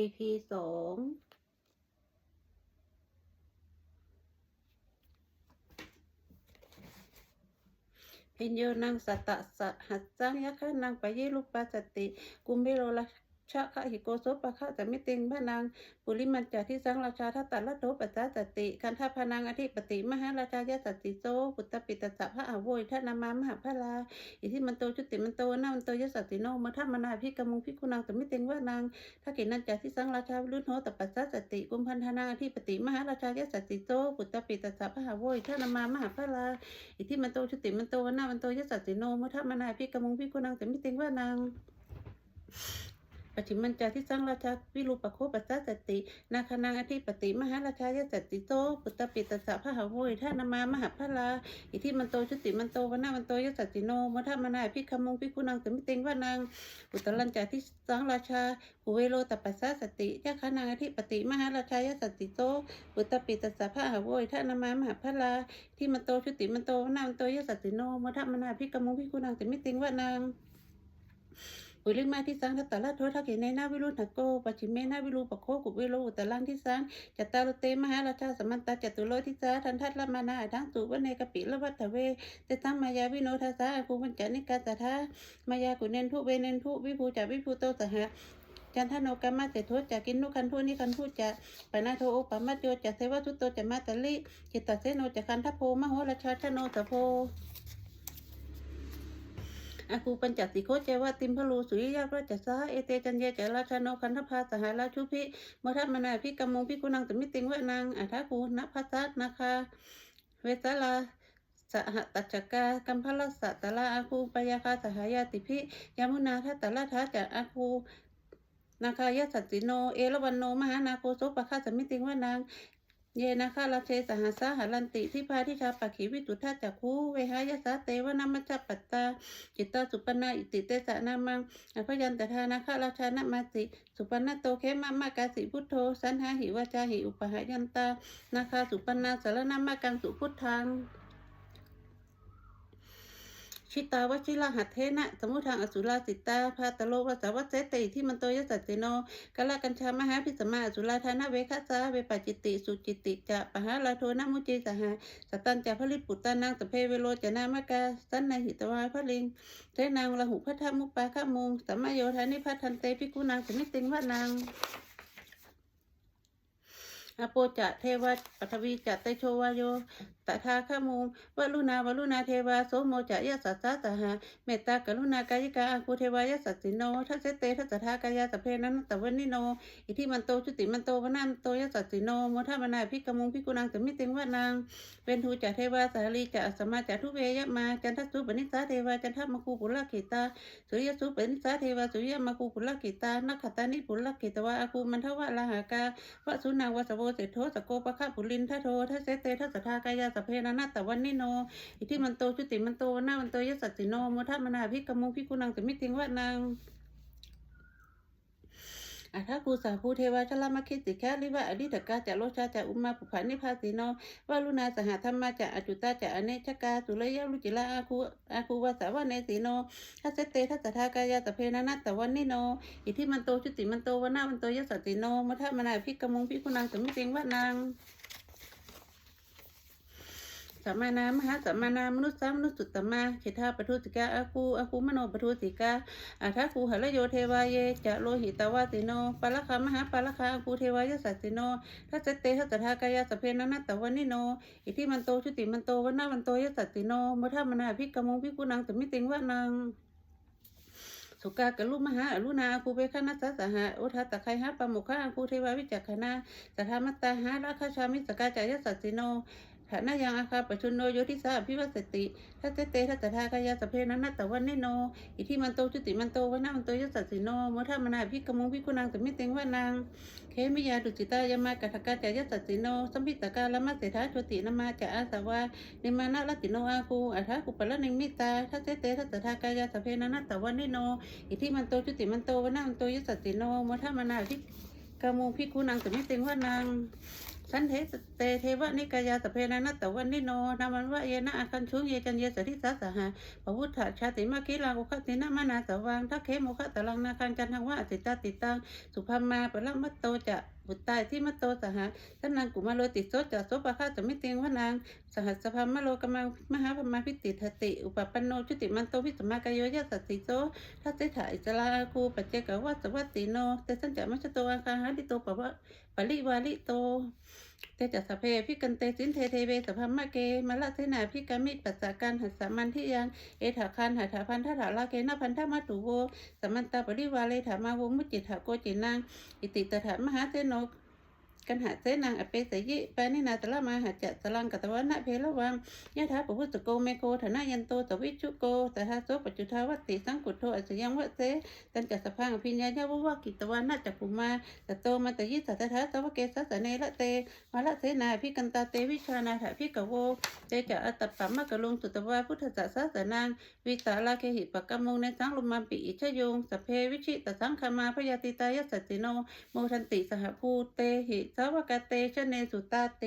EP สองเพนโยนังสัตตะสหัสจังยะคะนังปะเยลุปปัสติ กุมเบโรละ ชะคะหิโกโสปะคะจะมิติงพนัง ปุริมันจาที่สังราชาทัตตะละโทปัสสะสติคันธพนังอธิปติมหาราชายะสติโซปุตตปิตสสะพระอาโวยทนามามหาพลาอิทิมันโตชุติมันโตนามันโตยสสติโนมทัมมนาพิกมุงพิกุนังสมิเต็งว่านางถ้าเกินันจาที่สังราชาวิรุณโหตปัสสะสติกุมพันธนางอธิปติมหาราชายะสติโซปุตตปิตสสะพระอาโวยทนามามหาพลาอิทิมันโตชุติมันโตนามันโตยสสติโนมทัมมนาพิกมุงพิกุนังสมิเต็งว่านาง ปัจฉิมันจาที่สังราชาวิรูปโคปัสสะสตินาคนังอธิปติมหาราชายสติโตปุตตปิตสสะพหาโวยท่านามามหาพลาอิทิมันโตชุติมันโตวนามันโตยสติโนมทัมนาพิคมงพิคุนังสมิเตงวานังอุตลันจาที่สังราชาอุเวโรตปัสสะสติยะคานังอธิปติมหาราชายสติโตปุตตปิตสสะพหาโวยท่านามามหาพลาที่มันโตชุติมันโตวนามันโตยสติโนมทัมนาพิคมงพิคุนังสมิเตงวานัง ปุริมาที่สังทัตตะละโททักเกเนนาวิรุณโกปัจฉิเมนาวิรูปโคกุวิรอุตลังที่สังจัตตารุเตมหาราชาสมันตาจตุโลทิสาทันทัตละมานาทั้งสุวเนกปิละวัตเวเตตังมายาวิโนทัสสะภูมัญจานิกาตถามายากุเนนทุเวเนนทุวิภูจาวิภูโตสหะจันทโนกรรมะเสโทจากินนุคันทุนิคันทุจะปนาโทโอปมัจโยจะเสวะทุโตจะมาตลิจิตตเสโนจะคันทโพมโหราชาชโนสโพ อาคูปัญจสิโคเจวะติมพลูสุริยะราชสาเอเตจันเยจราชาโนคันธพาสหราชุพิมทัมนาพิกมงพิกุนังสมิติงวะนางอัฐาคูนภัสสนาคาเวสลาสหตัจกากัมพลสัตตละอาคูปยาคาสหายาติพิยามุนาทัตตละทัจจะอาคูนาคายสัตติโน เอรวันโน มหานาโกโสปะคาสมิติงวะนาง เยนะคะลาเชสหัสสะหัลันติที่พาที่คาปักขีวิตุทัจจักคูเวหายสาเตวนามัจจปัตตาจิตตาสุปนาอิติเตสะนามังอภยันตทานะคะราชานะมาสิสุปนาโตเขมามากาสิพุทโธสันหาหิวาจาหิอุปหายันตานาคาสุปนาสารนามากังสุพุทธัง ชิตาวชิลาหัตเทนะสมุทังอสุราสิตาพาตโลภาสาวัเสติที่มันโตยสัจเจโนกาลกัญชามหาพิสมาอสุราธานะเวคัสาเวปจิติสุจิติจะปหาลาโทนะมุจิสหาสตันจะผลิปุตตานังสพเพเวโรจนามกาสันนหิตวาพลิงเทนางละหุพัทธมุปปาขมุงสัมมาโยธานิพัทันเตพิกุนางสมิติงวานาง อโปจะเทวะปัทวีจะเตโชวายโยตถาคามุงวลุนาวลุนาเทวาโสโมจะยะสัสสะสหะเมตตากรุณากายิกาอังคุเทวายะสัสสิโนทัสเตทัสสะทากายาสเพนันตะวันนิโน อิทิมันโตชุติมันโตวนันโตยะสัสสิโนโมทามนาพิกมุงพิกุนังสมิติงวานางเป็นทูจะเทวาสาลีจะสมาจะทุเวยะมาจันทสุปนิสาเทวาจันทมคูปุลกิตาสุริยสุปนิสาเทวาสุริยมคูปุลกิตานักขตานิปุลกิตวะอาคูมันทวะลาหากาวะสุนางวสโวเสโทสโกปะคะปุลินทะโททะเสเตทะสทากายาสเพนานาตตะวันนิโน อิทิมันโตชุติมันโตวนามันโตยสัตติโนมุทัมนาภิกมุงพิกุนังสมิติงวะนาง อาทากูสาภูเทวาชลามาคิติแคลิวะอดิตกาจะโลชาจะอุมาปุพานิพาสีโนวาลุนาสหธรรมาจะอจุตาจะอเนชกาสุรยะลุจิลาอาคูอาคูวาสาวะเนสีโนทัสเตทัสทากายาตเพนนัตตะวันนิโน อิทิมันโตชุติมันโตวนามันโตยสัสติโนโมทัมนาภิกมุงพิกุนังสมิติงวะนาง สัมมานามหาสัมมานามนุษย์สามนุษย์สุตตมาเขตาปทุติกาอาคูอาคูมโนปทุติกาอาทาคูหะระโยเทวาเยจะโลหิตวาติโนปะละคามหาปะละคาอาคูเทวายสัสสิโนทัสเตทัสทากายาสเพนันตตวันิโน อิทิมันโตชุติมันโตวันนามันโตยสัสสิโนมุทามนาภิกมงพิกุนังสมิติงวะนังสุกากะลุมหาอรุณาคูเปคนัสสะสหะอุทัตะไคหาปะมุขะคูเทวาวิจักขณาสัทธามัตตาหาราคาชามิสกาจายสัสสิโน ฐานะยังอาคาปชุนโนโยทิสาพิวัสติทัตเตทัตถากายาสเพนันนัตตะวันนิโน อิทิมันโตจุติมันโตวนามันโตยสัสสิโนมทามนาพิกมุงพิกุนังสมิเตงวานางเคมิยาดุจิตายามากะทกาจายสัสสิโนสัมพิตกาละมัสเสทาโชตินามาจะอาสาวานิมานะลัติโนอาคูอัฏฐากุปะละนิมิตาทัตเตทัตถากายาสเพนันนัตตะวันนิโน อิทิมันโตจุติมันโตวนามันโตยสัสสิโนมทามนาพิกมุงพิกุนังสมิเตงวานาง ฉันเทสเตเทวะนิกายาสเพนานัตะวันนิโนนามันวะเยนะอาคันชุงเยจันเยสริสาสหาปวุฒาชาติมาคิลาอุคตินะมานาสวังทักเขโมคะตะลังนาคันจันทังวะติตาติตังสุภามาปะละมัตโตจะบุตรตายที่มัตโตสหาท่านนางกุมาโลติโสจะโสปะฆาจะไม่เตียงวะนาง สหัสภามโลกมามหาพมาพิติทติ อุปปันโนชุติมันโตพิสมากายโยยะสติโสทัตติถาอิสลาคูปัจเจกวัสวัตติโนแต่ท่านจามัชโตอาคาหาดิโตปะวะปริวาลิโต เตจัสเพพิกันเตสินเทเทเวสภามะเกมละเสนาพิกามิปัสสาการหัสสามันที่ยัง เอถาคันหัถาพันธถาลาเกนะพันธมาตุโวสัมมันตาปริวาเลถามาวงมุจิตถาโกจินังอิติตถามหาเทนก กันหาเสนังอเปสยิปานินาตละมาหาจัสลังกัตวะนะเพลวังยะถาปพุสโกเมโกธนะยันโตตวิชุโกตถาโสปจุทาวัตติสังกุโทอัสยังวะเสตันจัสพังอภิญญาญาวะกิตวานะจักขุมาตโตมาตยิสัตถาสวะเกสัสเนละเตมาละเสนาพิกันตาเตวิชานาถาพิกโวเตจะอัตตปะมมะกะลุงสุตวาพุทธจัสสะสนังวิสาลาเคหิปะกะมงในสังลุมาปิอิชยงสเพวิชิตสังคมาพยาติตายสสติโนโมทันติสหภูเตหิสวกเตชะเนสุตาเต